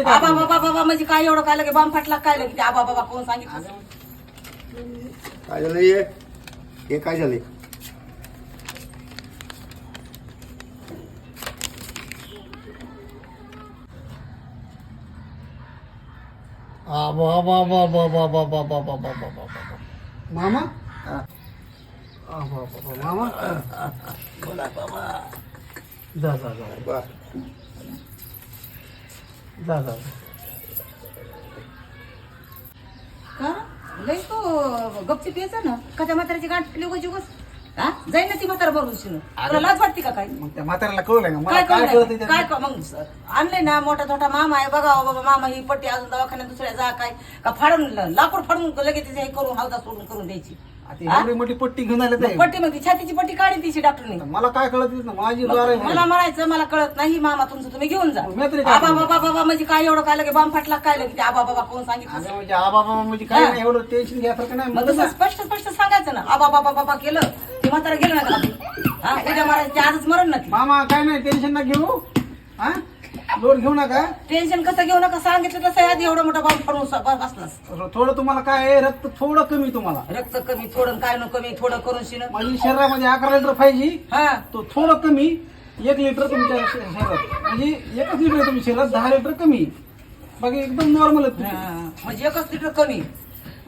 मैत्री का आबा बाबा बाबा म्हणजे काय एवढं काय लगे बाम फाटला काय लगे आबा बाबा कोण सांगितलं काय झालं हे हे काय झाले मामा आ, बा, बा, बा, मामा जा जा जा बर जा जा. का? लय तो गपची पेचा ना. का त्या म्हाताऱ्याची गाठ उगाच उगाच? हा? जाईन ना ती म्हातारा बरोबर शिन तुला लाज वाटते का काय मग त्या म्हाताऱ्याला कळलं मला काय काय कळत कळलं? काय क- मग आणले ना मोठा छोटा मामा आहे. बघा हो बाबा मामा ही पट्टी अजून दवाखान्यात दुसऱ्या जा काय. का फाडून ल- लाकूड फाडून लगेच हे करून हौदा सोडून करून द्यायची. एवढी मोठी पट्टी घेऊन आले ते. पट्टी मग ती छातीची पट्टी काढी तिची डॉक्टरने. मला काय कळत नाही ना माझी आहे. मला म्हणायचं मला कळत नाही मामा तुमचं तुम्ही घेऊन जा. मैत्री काय आबा बाबा बाबा म्हणजे काय एवढं काय लगे बाम फाटला काय लगे ते आबा बाबा कोण सांगितलं. म्हणजे आबा बाबा म्हणजे काय नाही एवढं टेन्शन घ्यासारखं नाही. मग तसं. स्पष्ट स्पष्ट सांगायचं ना. आबा बाबा बाबा केलं ते म्हातारा गेलं ना का? हा उद्या मारायचं ते आजच मरण ना ती मामा काय नाही टेन्शन ना घेऊ. हा? लोड घेऊ नका. टेन्शन कसं घेऊ नका? सांगितलं तसं आधी एवढा मोठा बाम फाडून स- ब- बसलास. थोडं तुम्हाला काय आहे? रक्त थोडं कमी तुम्हाला. रक्त कमी थोडं काय न कमी थोडं करून शिन माझी शरीरामध्ये अकरा लिटर पाहिजे. हा. तो थोडं कमी. एक लिटर तुमच्या श- शरीरात. म्हणजे एकच लिटर आहे तुमच्या शरीरात. दहा लिटर कमी. बाकी एकदम नॉर्मल हा, तुम्ही. म्हणजे एकच लिटर कमी.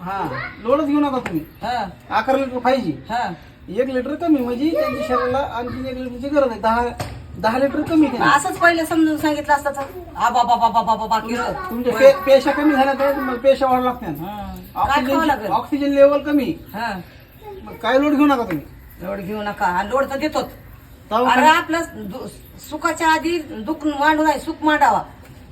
हा. लोडच घेऊ नका तुम्ही. हा. अकरा लिटर पाहिजे. हा. एक लिटर कमी. म्हणजे त्यांच्या शरीराला आणखी एक लिटरची गरज आहे. दहा दहा लिटर कमी. असंच पहिले समजून सांगितलं असतं तर. बाबा बाबा बाबा पे- पेशा कमी झाल्या तर पेशा वाढ लागतात हा. काय खावं लागेल? ऑक्सिजन लेवल कमी. हा. मग काय लोड घेऊ नका तुम्ही? लोड घेऊ नका. आणि लोड तर देतोच. अरे आपलं दु- सुखाच्या आधी दुःख मांडू नाही सुख मांडावा.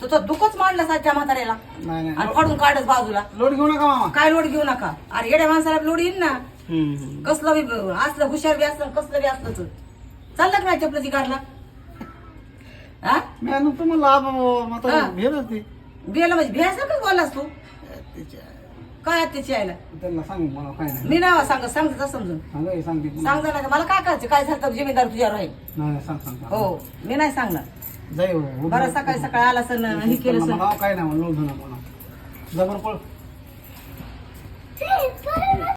तो तो दुःखच मांडला साध्या म्हाताऱ्याला. नाही नाही. आणि फाडून काढच बाजूला. लोड घेऊ नका मामा. काय लोड घेऊ नका? अरे येड्या माणसाला लोड येईल ना. कसलं बी असलं हुशार बी असलं कसलं बी असलं चाललं का नाही चपलं काढला हा? मी आणून तुम्हाला लाभ माता हा. भेट असते गेलं म्हणजे भ्यासारखंच बोललास तू? काय त्याची यायला? त्यांना सांग मला काय नाही. मी नावा सांग सांग तसं समजून. सांग हे सांगते पुन्हा. सांग नाही मला काय करायचं? काय झालं तर जिम्मेदार तुझ्यावर आहे? नाही नाही, सांग सांग सांग. हो मी नाही सांगणार. जाई हो बरं सकाळी सकाळी आला सण हे केलं सण म्हणावं काय नाही म्हणून लोड घेऊ नका म्हणा जबर पळ.